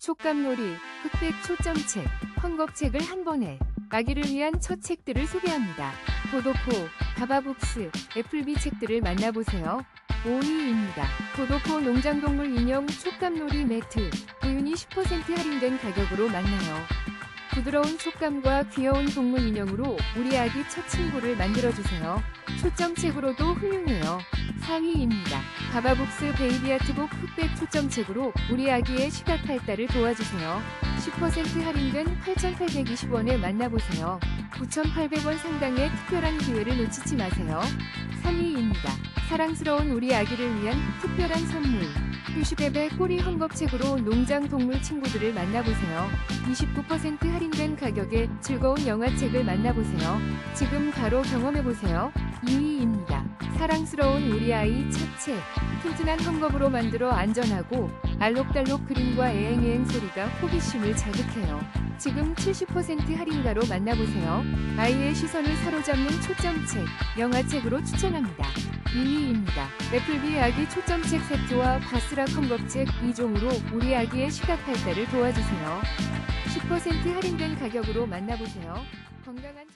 촉감놀이, 흑백 초점책, 헝겊책을 한 번에 아기를 위한 첫 책들을 소개합니다. 도도포, 바바북스, 애플비 책들을 만나보세요. 5위입니다. 도도포 농장동물 인형 촉감놀이 매트, 구윤이 10% 할인된 가격으로 만나요. 부드러운 촉감과 귀여운 동물 인형으로 우리 아기 첫 친구를 만들어주세요. 초점책으로도 훌륭해요. 4위입니다. 바바북스 베이비 아트북 흑백 초점책으로 우리 아기의 시각 발달을 도와주세요. 10% 할인된 8,820원에 만나보세요. 9,800원 상당의 특별한 기회를 놓치지 마세요. 3위입니다. 사랑스러운 우리 아기를 위한 특별한 선물. 휴시베베 꼬리 헝겊책으로 농장 동물 친구들을 만나보세요. 29% 할인된 가격에 즐거운 영화책을 만나보세요. 지금 바로 경험해보세요. 2위입니다. 사랑스러운 우리 아이 첫 책. 튼튼한 헝겊으로 만들어 안전하고 알록달록 그림과 애행애행 소리가 호기심을 자극해요. 지금 70% 할인가로 만나보세요. 아이의 시선을 사로잡는 초점책, 영화책으로 추천합니다. 2위입니다. 애플비 아기 초점책 세트와 바스락 헝겊책 2종으로 우리 아기의 시각 발달을 도와주세요. 10% 할인된 가격으로 만나보세요. 건강한